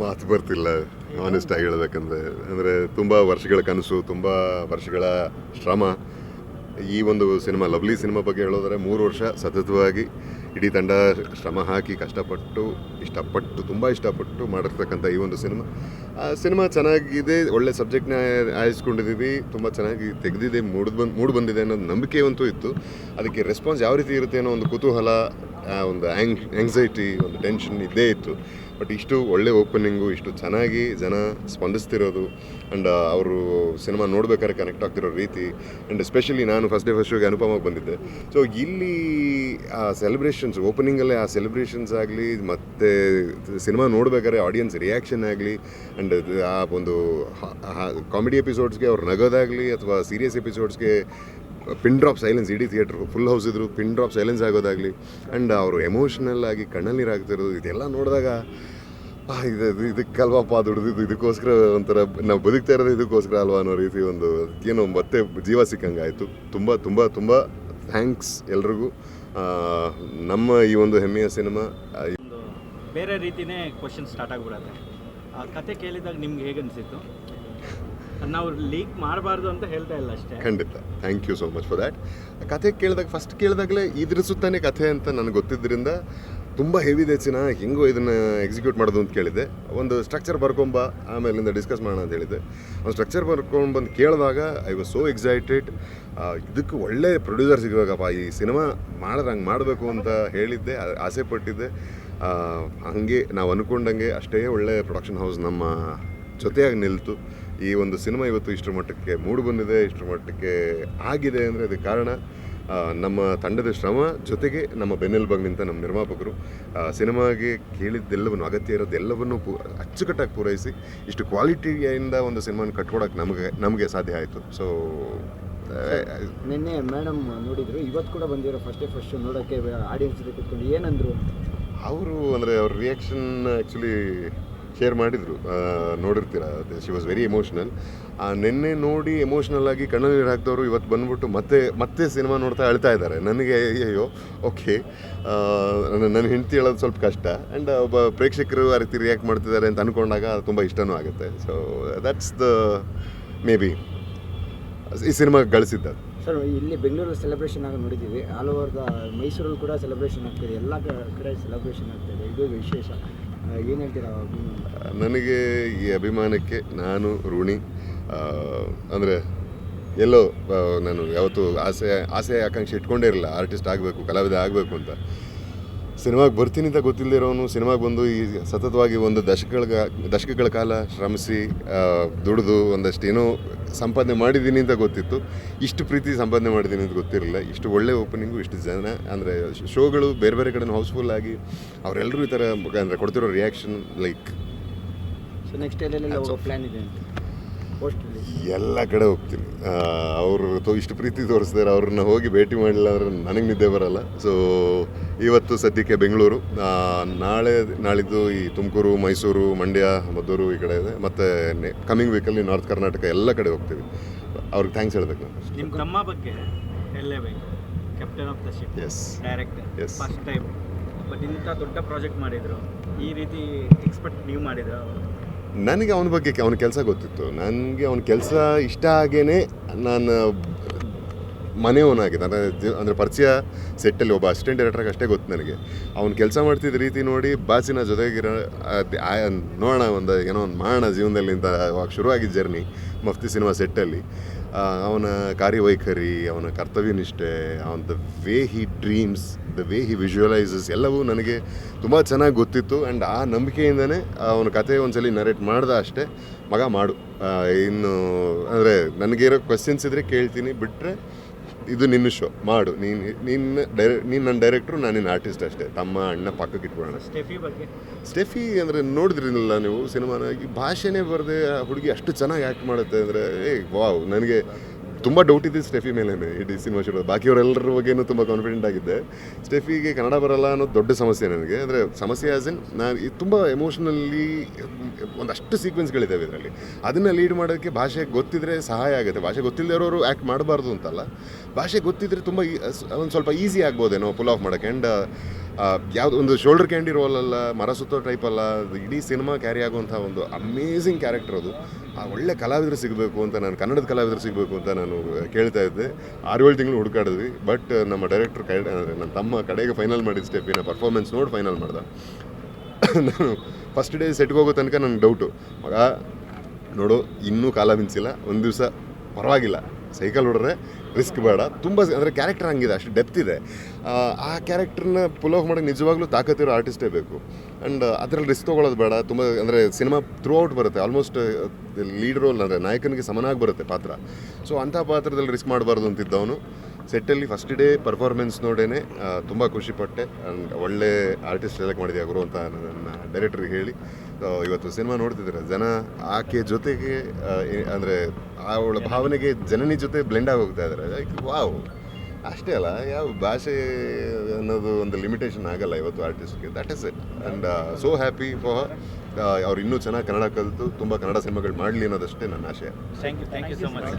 ಮಾತು ಬರ್ತಿಲ್ಲ ಆನೆಸ್ಟ್ ಆಗಿ ಹೇಳ್ಬೇಕಂದ್ರೆ. ಅಂದರೆ ತುಂಬ ವರ್ಷಗಳ ಕನಸು ತುಂಬ ವರ್ಷಗಳ ಶ್ರಮ. ಈ ಒಂದು ಸಿನಿಮಾ ಲವ್ಲಿ ಸಿನಿಮಾ ಬಗ್ಗೆ ಹೇಳೋದ್ರೆ ಮೂರು ವರ್ಷ ಸತತವಾಗಿ ಇಡೀ ತಂಡ ಶ್ರಮ ಹಾಕಿ ಕಷ್ಟಪಟ್ಟು ಇಷ್ಟಪಟ್ಟು ತುಂಬ ಇಷ್ಟಪಟ್ಟು ಮಾಡಿರ್ತಕ್ಕಂಥ ಈ ಒಂದು ಸಿನಿಮಾ. ಆ ಸಿನಿಮಾ ಚೆನ್ನಾಗಿದೆ ಒಳ್ಳೆ ಸಬ್ಜೆಕ್ಟ್ನ ಆಯಿಸ್ಕೊಂಡಿದ್ದೀವಿ ತುಂಬ ಚೆನ್ನಾಗಿ ತೆಗೆದಿದೆ ಮೂಡ್ ಬಂದು ಮೂಡ್ ಬಂದಿದೆ ಅನ್ನೋದು ನಂಬಿಕೆ ಅಂತೂ ಇತ್ತು. ಅದಕ್ಕೆ ರೆಸ್ಪಾನ್ಸ್ ಯಾವ ರೀತಿ ಇರುತ್ತೆ ಅನ್ನೋ ಒಂದು ಕುತೂಹಲ ಆ ಒಂದು ಆ್ಯಂಗ್ ಆ್ಯಂಗ್ಸೈಟಿ ಒಂದು ಟೆನ್ಷನ್ ಇದ್ದೇ ಇತ್ತು. ಬಟ್ ಇಷ್ಟು ಒಳ್ಳೆ ಓಪನಿಂಗು ಇಷ್ಟು ಚೆನ್ನಾಗಿ ಜನ ಸ್ಪಂದಿಸ್ತಿರೋದು ಆ್ಯಂಡ್ ಅವರು ಸಿನಿಮಾ ನೋಡ್ಬೇಕಾದ್ರೆ ಕನೆಕ್ಟ್ ಆಗ್ತಿರೋ ರೀತಿ ಆ್ಯಂಡ್ ಎಸ್ಪೆಷಲಿ ನಾನು ಫಸ್ಟ್ ಡೇ ಫಸ್ಟ್ ಶೋಗೆ ಅನುಪಮಾಗಿ ಬಂದಿದ್ದೆ. ಸೊ ಇಲ್ಲಿ ಆ ಸೆಲೆಬ್ರೇಷನ್ಸ್ ಓಪನಿಂಗಲ್ಲೇ ಆ ಸೆಲೆಬ್ರೇಷನ್ಸ್ ಆಗಲಿ, ಮತ್ತು ಸಿನಿಮಾ ನೋಡ್ಬೇಕಾದ್ರೆ ಆಡಿಯನ್ಸ್ ರಿಯಾಕ್ಷನ್ ಆಗಲಿ ಆ್ಯಂಡ್ ಆ, ಒಂದು ಕಾಮಿಡಿ ಎಪಿಸೋಡ್ಸ್ಗೆ ಅವ್ರು ನಗೋದಾಗಲಿ ಅಥವಾ ಸೀರಿಯಸ್ ಎಪಿಸೋಡ್ಸ್ಗೆ ಪಿನ್ ಡ್ರಾಪ್ ಸೈಲೆನ್ಸ್ ಇಡೀ ಥಿಯೇಟ್ರು ಫುಲ್ ಹೌಸ್ ಇದ್ರು ಪಿನ್ ಡ್ರಾಪ್ ಸೈಲೆನ್ಸ್ ಆಗೋದಾಗಲಿ ಆ್ಯಂಡ್ ಅವರು ಎಮೋಷ್ನಲ್ ಆಗಿ ಕಣ್ಣಲ್ಲಿ ಇದೆಲ್ಲ ನೋಡಿದಾಗ ಇದು, ಇದು- ಇದಕ್ಕಲ್ವಪ್ಪ ದುಡ್ದಿದ್ದು ಇದಕ್ಕೋಸ್ಕರ ಒಂಥರ, ನಾವು ಬದುಕ್ತಾ ಇರೋದು ಇದಕ್ಕೋಸ್ಕರ ಅಲ್ವಾ ಅನ್ನೋ ರೀತಿ ಒಂದು, ಏನೋ ಮತ್ತೆ ಜೀವ ಸಿಕ್ಕಂಗಾಯಿತು. ತುಂಬ ತುಂಬ ತುಂಬ ಥ್ಯಾಂಕ್ಸ್ ಎಲ್ರಿಗೂ. ನಮ್ಮ ಈ ಒಂದು ಹೆಮ್ಮೆಯ ಸಿನಿಮಾ ಬೇರೆ ರೀತಿಯೇ ಕ್ವಶನ್ ಸ್ಟಾರ್ಟ್ ಆಗಿಬಿಡತ್ತೆ. ಕತೆ ಕೇಳಿದಾಗ ನಿಮ್ಗೆ ಹೇಗೆ ಅನಿಸಿತ್ತು ನಾವು ಲೀಕ್ ಮಾಡಬಾರ್ದು ಅಂತ ಹೇಳ್ತಾ ಇಲ್ಲ ಅಷ್ಟೇ. ಖಂಡಿತ. Thank you so much for that ಕಥೆ ಕೇಳಿದಾಗ ಫಸ್ಟ್ ಕೇಳಿದಾಗಲೇ ಇದ್ರ ಸುತ್ತಾನೆ ಕಥೆ ಅಂತ ನನಗೆ ಗೊತ್ತಿದ್ದರಿಂದ ತುಂಬ ಹೆವಿ ಚಿನ್ನ ಹೆಂಗೋ ಇದನ್ನು ಎಕ್ಸಿಕ್ಯೂಟ್ ಮಾಡೋದು ಅಂತ ಕೇಳಿದ್ದೆ ಒಂದು ಸ್ಟ್ರಕ್ಚರ್ ಬರ್ಕೊಂಬ, ಆಮೇಲಿಂದ ಡಿಸ್ಕಸ್ ಮಾಡೋಣ ಅಂತ ಹೇಳಿದ್ದೆ ಒಂದು ಸ್ಟ್ರಕ್ಚರ್ ಬರ್ಕೊಂಡು ಬಂದು ಕೇಳಿದಾಗ ಐ ವಾಸ್ ಸೋ ಎಕ್ಸೈಟೆಡ್ ಇದಕ್ಕೆ ಒಳ್ಳೆ ಪ್ರೊಡ್ಯೂಸರ್ ಸಿಗಬೇಕಪ್ಪ ಈ ಸಿನಿಮಾ ಹಂಗೆ ಮಾಡಬೇಕು ಅಂತ ಹೇಳಿದ್ದೆ ಆಸೆ ಪಟ್ಟಿದ್ದೆ. ಹಂಗೆ ನಾವು ಅಂದ್ಕೊಂಡಂಗೆ ಅಷ್ಟೇ ಒಳ್ಳೆ ಪ್ರೊಡಕ್ಷನ್ ಹೌಸ್ ನಮ್ಮ ಜೊತೆಯಾಗಿ ನಿಲ್ತು. ಈ ಒಂದು ಸಿನಿಮಾ ಇವತ್ತು ಇಷ್ಟರ ಮಟ್ಟಕ್ಕೆ ಮೂಡಿ ಬಂದಿದೆ ಇಷ್ಟರ ಮಟ್ಟಕ್ಕೆ ಆಗಿದೆ ಅಂದರೆ ಅದಕ್ಕೆ ಕಾರಣ ನಮ್ಮ ತಂಡದ ಶ್ರಮ ಜೊತೆಗೆ ನಮ್ಮ ಬೆನ್ನೆಲುಬಾಗಿ ನಿಂತ ನಮ್ಮ ನಿರ್ಮಾಪಕರು. ಸಿನಿಮಾಗೆ ಕೇಳಿದ್ದೆಲ್ಲವನ್ನು ಅಗತ್ಯ ಇರೋದೆಲ್ಲವನ್ನು ಪೂ ಅಚ್ಚುಕಟ್ಟಾಗಿ ಪೂರೈಸಿ ಇಷ್ಟು ಕ್ವಾಲಿಟಿಯಿಂದ ಒಂದು ಸಿನಿಮಾನ ಕಟ್ಕೊಡೋಕೆ ನಮಗೆ ನಮಗೆ ಸಾಧ್ಯ ಆಯಿತು. ಸೊ ನಿನ್ನೆ ಮೇಡಮ್ ನೋಡಿದ್ರು ಇವತ್ತು ಕೂಡ ಬಂದಿರೋ ಫಸ್ಟೇ ಫಸ್ಟು ಫಸ್ಟ್ ನೋಡೋಕ್ಕೆ ಆಡಿಯನ್ಸ್ ಜೊತೆ ಕೂತ್ಕೊಂಡು ಏನಂದರು? ಅವರು ಅಂದರೆ ಅವ್ರ ರಿಯಾಕ್ಷನ್ ಆ್ಯಕ್ಚುಲಿ ಶೇರ್ ಮಾಡಿದರು. ನೋಡಿರ್ತೀರ ಶಿ ವಾಸ್ ವೆರಿ ಎಮೋಷ್ನಲ್ ನಿನ್ನೆ ನೋಡಿ ಎಮೋಷ್ನಲ್ ಆಗಿ ಕಣ್ಣಲ್ಲಿ ನೀರು ಹಾಕಿದವರು ಇವತ್ತು ಬಂದ್ಬಿಟ್ಟು ಮತ್ತೆ ಮತ್ತೆ ಸಿನಿಮಾ ನೋಡ್ತಾ ಅಳ್ತಾ ಇದ್ದಾರೆ. ನನಗೆ ಅಯ್ಯೋ ಓಕೆ ನನ್ನ ಹೆಂಡತಿ ಹೇಳೋದು ಸ್ವಲ್ಪ ಕಷ್ಟ. ಆ್ಯಂಡ್ ಒಬ್ಬ ಪ್ರೇಕ್ಷಕರು ಆ ರೀತಿ ರಿಯಾಕ್ಟ್ ಮಾಡ್ತಿದ್ದಾರೆ ಅಂತ ಅಂದ್ಕೊಂಡಾಗ ತುಂಬ ಇಷ್ಟನೂ ಆಗುತ್ತೆ. So that's the maybe ಈ ಸಿನಿಮಾ ಗಳಿಸಿದ್ದು ಸರ್ ಇಲ್ಲಿ ಬೆಂಗಳೂರಲ್ಲಿ ಸೆಲೆಬ್ರೇಷನ್ ಆಗಿ ನೋಡಿದ್ದೀವಿ. ಆಲ್ ಓವರ್ ದ ಮೈಸೂರಲ್ಲಿ ಕೂಡ ಸೆಲೆಬ್ರೇಷನ್ ಆಗ್ತಿದೆ. ಎಲ್ಲ ಕಡೆ ಸೆಲೆಬ್ರೇಷನ್ ಆಗ್ತಿದೆ. ಇದು ವಿಶೇಷ. ನನಗೆ ಈ ಅಭಿಮಾನಕ್ಕೆ ನಾನು, ಋಣಿ ಅಂದರೆ ಎಲ್ಲೋ ನಾನು ಯಾವತ್ತೂ ಆಸೆ ಆಸೆ ಆಕಾಂಕ್ಷೆ ಇಟ್ಕೊಂಡೇ ಇರಲಿಲ್ಲ ಆರ್ಟಿಸ್ಟ್ ಆಗಬೇಕು, ಕಲಾವಿದ ಆಗಬೇಕು ಅಂತ. ಸಿನಿಮಾಗೆ ಬರ್ತೀನಿ ಅಂತ ಗೊತ್ತಿಲ್ಲದೆ ಇರೋನು ಸಿನಿಮಾಗೆ ಬಂದು ಈ ಸತತವಾಗಿ ಒಂದು ದಶಕಗಳ ದಶಕಗಳ ಕಾಲ ಶ್ರಮಿಸಿ ದುಡಿದು ಒಂದಷ್ಟು ಏನೋ ಸಂಪಾದನೆ ಮಾಡಿದ್ದೀನಿ ಅಂತ ಗೊತ್ತಿತ್ತು. ಇಷ್ಟು ಪ್ರೀತಿ ಸಂಪಾದನೆ ಮಾಡಿದ್ದೀನಿ ಅಂತ ಗೊತ್ತಿರಲಿಲ್ಲ. ಇಷ್ಟು ಒಳ್ಳೆ ಓಪನಿಂಗು ಇಷ್ಟು ಜನ ಅಂದರೆ ಶೋಗಳು ಬೇರೆ ಬೇರೆ ಕಡೆ ಹೌಸ್ಫುಲ್ ಆಗಿ ಅವರೆಲ್ಲರೂ ಈ ಥರ ಅಂದರೆ ಕೊಡ್ತಿರೋ reaction like so next plan ಇದೆ ಎಲ್ಲ ಕಡೆ ಹೋಗ್ತೀನಿ. ಅವರು ತೋ ಇಷ್ಟು ಪ್ರೀತಿ ತೋರಿಸ್ತಾರೆ ಅವ್ರನ್ನ ಹೋಗಿ ಭೇಟಿ ಮಾಡಲಿಲ್ಲ ಅಂದ್ರೆ ನನಗೆ ನಿದ್ದೆ ಬರಲ್ಲ. ಸೊ ಇವತ್ತು ಸದ್ಯಕ್ಕೆ ಬೆಂಗಳೂರು. ನಾಳೆ ನಾಳಿದ್ದು ಈ ತುಮಕೂರು ಮೈಸೂರು ಮಂಡ್ಯ ಮದ್ದೂರು ಈ ಕಡೆ ಇದೆ. ಮತ್ತು ಕಮಿಂಗ್ ವೀಕಲ್ಲಿ ನಾರ್ತ್ ಕರ್ನಾಟಕ ಎಲ್ಲ ಕಡೆ ಹೋಗ್ತೀವಿ. ಅವ್ರಿಗೆ ಥ್ಯಾಂಕ್ಸ್ ಹೇಳಬೇಕು ನಾನು ನಿಮ್ಮ ತಮ್ಮ ಬಗ್ಗೆ ಹೇಳಲೇಬೇಕು. Captain of the ship as director Yes. First time but ಇಂಥ ದೊಡ್ಡ ಪ್ರಾಜೆಕ್ಟ್ ಮಾಡಿದ್ರು. ಈ ರೀತಿ ಎಕ್ಸ್ಪೆಕ್ಟ್ ನೀವು ಮಾಡಿದ್ರು ನನಗೆ ಅವನ ಬಗ್ಗೆ ಅವನ ಕೆಲಸ ಗೊತ್ತಿತ್ತು. ನನಗೆ ಅವನ ಕೆಲಸ ಇಷ್ಟ ಆಗೇನೆ ನಾನು ಮನೆಯವನಾಗಿದೆ ಅಂದರೆ ಅಂದರೆ ಪರಿಚಯ ಸೆಟ್ಟಲ್ಲಿ ಒಬ್ಬ ಅಸಿಸ್ಟೆಂಟ್ ಡೈರೆಕ್ಟರ್ಗೆ ಅಷ್ಟೇ ಗೊತ್ತು ನನಗೆ. ಅವ್ನು ಕೆಲಸ ಮಾಡ್ತಿದ್ದ ರೀತಿ ನೋಡಿ ಬಾಸಿನ ಜೊತೆಗಿರೋ ನೋಡೋಣ ಒಂದು ಏನೋ ಒಂದು ಮಾಡೋಣ ಜೀವನದಲ್ಲಿ ಅಂತ ಅವಾಗ ಶುರುವಾಗಿದ್ದ ಜರ್ನಿ ಮಫ್ತಿ ಸಿನಿಮಾ ಸೆಟ್ಟಲ್ಲಿ ಅವನ ಕಾರ್ಯವೈಖರಿ, ಅವನ ಕರ್ತವ್ಯನಿಷ್ಠೆ, ಅವನ the way he dreams the way he visualises ಎಲ್ಲವೂ ನನಗೆ ತುಂಬ ಚೆನ್ನಾಗಿ ಗೊತ್ತಿತ್ತು. ಆ್ಯಂಡ್ ಆ ನಂಬಿಕೆಯಿಂದನೇ ಅವನ ಕತೆ ಒಂದ್ಸಲಿ ನರೇಟ್ ಮಾಡ್ದ ಅಷ್ಟೇ. ಮಗ ಮಾಡು. ಇನ್ನು, ಅಂದರೆ ನನಗಿರೋ ಕ್ವೆಶನ್ಸ್ ಇದ್ದರೆ ಕೇಳ್ತೀನಿ. ಬಿಟ್ಟರೆ ಇದು ನಿನ್ನ ಶೋ ಮಾಡು. ನೀನು ನಿನ್ನ ಡೈರೆ ನೀನು ನನ್ನ ಡೈರೆಕ್ಟ್ರು ನಾನು ನಿನ್ನ ಆರ್ಟಿಸ್ಟ್ ಅಷ್ಟೇ. ತಮ್ಮ ಅಣ್ಣ ಪಕ್ಕಕ್ಕೆ ಇಟ್ಕೊಳ್ಳೋಣ ಸ್ಟೆಫಿ ಬಗ್ಗೆ? ಸ್ಟೆಫಿ ಅಂದರೆ ನೋಡಿದ್ರಿಲ್ಲ ನೀವು? ಸಿನಿಮಾನ ಈ ಭಾಷೆನೇ ಬರದೆ ಆ ಹುಡುಗಿ ಅಷ್ಟು ಚೆನ್ನಾಗಿ ಆ್ಯಕ್ಟ್ ಮಾಡುತ್ತೆ ಅಂದರೆ ಏ ವಾವ್. ನನಗೆ ತುಂಬ ಡೌಟ್ ಇದೆ ಸ್ಟೆಫಿ ಮೇಲೆ ಇಡೀ ಸಿನಿಮಾ ಶುರು ಬಾಕಿಯವರೆಲ್ಲರ ಬಗ್ಗೆನೂ ತುಂಬ ಕಾನ್ಫಿಡೆಂಟ್ ಆಗಿದ್ದೆ. ಸ್ಟೆಫಿಗೆ ಕನ್ನಡ ಬರಲ್ಲ ಅನ್ನೋದು ದೊಡ್ಡ ಸಮಸ್ಯೆ ನನಗೆ. ಅಂದರೆ ಸಮಸ್ಯೆ ಆಸ್ ಇನ್ ನಾನು ತುಂಬ ಎಮೋಷ್ನಲಿ ಒಂದಷ್ಟು ಸೀಕ್ವೆನ್ಸ್ಗಳಿದ್ದಾವೆ ಇದರಲ್ಲಿ. ಅದನ್ನು ಲೀಡ್ ಮಾಡೋಕ್ಕೆ ಭಾಷೆ ಗೊತ್ತಿದ್ರೆ ಸಹಾಯ ಆಗುತ್ತೆ. ಭಾಷೆ ಗೊತ್ತಿಲ್ಲದವರು ಆ್ಯಕ್ಟ್ ಮಾಡಬಾರ್ದು ಅಂತಲ್ಲ. ಭಾಷೆ ಗೊತ್ತಿದ್ರೆ ತುಂಬ ಒಂದು ಸ್ವಲ್ಪ ಈಸಿ ಆಗ್ಬೋದೇನೋ ಪುಲ್ ಆಫ್ ಮಾಡೋಕ್ಕೆ ಆ್ಯಂಡ್ ಯಾವುದು ಒಂದು ಶೋಲ್ಡರ್ ಕ್ಯಾಂಡಿ ರೋಲ್ ಅಲ್ಲ, ಮರ ಸುತ್ತೋ ಟೈಪ್ ಅಲ್ಲ ಇಡೀ ಸಿನಿಮಾ ಕ್ಯಾರಿ ಆಗುವಂಥ ಒಂದು ಅಮೇಝಿಂಗ್ ಕ್ಯಾರೆಕ್ಟರ್ ಅದು. ಆ ಒಳ್ಳೆ ಕಲಾವಿದರು ಸಿಗಬೇಕು ಅಂತ ನಾನು, ಕನ್ನಡದ ಕಲಾವಿದರು ಸಿಗಬೇಕು ಅಂತ ನಾನು ಕೇಳ್ತಾ ಇದ್ದೆ. ಆರು ಏಳು ತಿಂಗಳು ಹುಡುಕಾಡಿದ್ವಿ. ಬಟ್ ನಮ್ಮ ಡೈರೆಕ್ಟರ್ ಕೈ ನನ್ನ ತಮ್ಮ ಕಡೆಗೆ ಫೈನಲ್ ಮಾಡಿದ ಸ್ಟೆಪ್ಪಿನ ಪರ್ಫಾರ್ಮೆನ್ಸ್ ನೋಡಿ ಫೈನಲ್ ಮಾಡ್ದೆ. ನಾನು ಫಸ್ಟ್ ಡೇ ಸೆಟ್ಗೆ ಹೋಗೋ ತನಕ ನನಗೆ ಡೌಟು ಮಗ, ನೋಡು, ಇನ್ನೂ ಕಾಲ ಮಿಂಚಿಲ್ಲ. ಒಂದು ದಿವಸ ಪರವಾಗಿಲ್ಲ. ಸೈಕಲ್ ಹೊಡ್ರೆ ರಿಸ್ಕ್ ಬೇಡ. ತುಂಬ ಅಂದರೆ ಕ್ಯಾರೆಕ್ಟರ್ ಹಂಗಿದೆ ಅಷ್ಟು ಡೆಪ್ತ್ ಇದೆ. ಆ, ಕ್ಯಾರೆಕ್ಟರ್ನ ಪುಲ್ ಆಫ್ ಮಾಡೋಕ್ಕೆ ನಿಜವಾಗ್ಲೂ ತಾಕತ್ತಿರೋ ಆರ್ಟಿಸ್ಟೇ ಬೇಕು. ಆ್ಯಂಡ್ ಅದರಲ್ಲಿ ರಿಸ್ಕ್ ತೊಗೊಳ್ಳೋದು ಬೇಡ. ತುಂಬ ಅಂದರೆ ಸಿನಿಮಾ ಥ್ರೂ ಔಟ್ ಬರುತ್ತೆ ಆಲ್ಮೋಸ್ಟ್ ಲೀಡ್ ರೋಲ್ ಅಂದರೆ ನಾಯಕನಿಗೆ ಸಮನಾಗಿ ಬರುತ್ತೆ ಪಾತ್ರ. ಸೊ ಅಂಥ ಪಾತ್ರದಲ್ಲಿ ರಿಸ್ಕ್ ಮಾಡಬಾರ್ದು ಅಂತಿದ್ದವನು. ಸೆಟ್ಟಲ್ಲಿ ಫಸ್ಟ್ ಡೇ ಪರ್ಫಾರ್ಮೆನ್ಸ್ ನೋಡೇ ತುಂಬ ಖುಷಿಪಟ್ಟೆ ಆ್ಯಂಡ್ ಒಳ್ಳೆ ಆರ್ಟಿಸ್ಟ್ ಸೆಲೆಕ್ಟ್ ಮಾಡಿದ್ಯಾ ಗುರು ಅಂತ ನನ್ನ ಡೈರೆಕ್ಟ್ರಿಗೆ ಹೇಳಿ. ಇವತ್ತು ಸಿನಿಮಾ ನೋಡ್ತಿದ್ರೆ ಜನ ಆಕೆ ಜೊತೆಗೆ ಅಂದರೆ ಅವಳ ಭಾವನೆಗೆ ಜನನಿ ಜೊತೆ ಬ್ಲೆಂಡ್ ಆಗಿ ಹೋಗ್ತಾ ಇದ್ದಾರೆ ಲೈಕ್, ವಾವ್. ಅಷ್ಟೇ ಅಲ್ಲ, ಯಾವ ಭಾಷೆ ಅನ್ನೋದು ಒಂದು ಲಿಮಿಟೇಷನ್ ಆಗಲ್ಲ ಇವತ್ತು ಆರ್ಟಿಸ್ಟ್ಗೆ that is it and so happy for ಅವ್ರು ಇನ್ನೂ ಚೆನ್ನಾಗಿ ಕನ್ನಡ ಕಲಿತು, ತುಂಬ ಕನ್ನಡ ಸಿನಿಮಾಗಳು ಮಾಡಲಿ ಅನ್ನೋದಷ್ಟೇ ನನ್ನ ಆಶಯ thank you thank you so much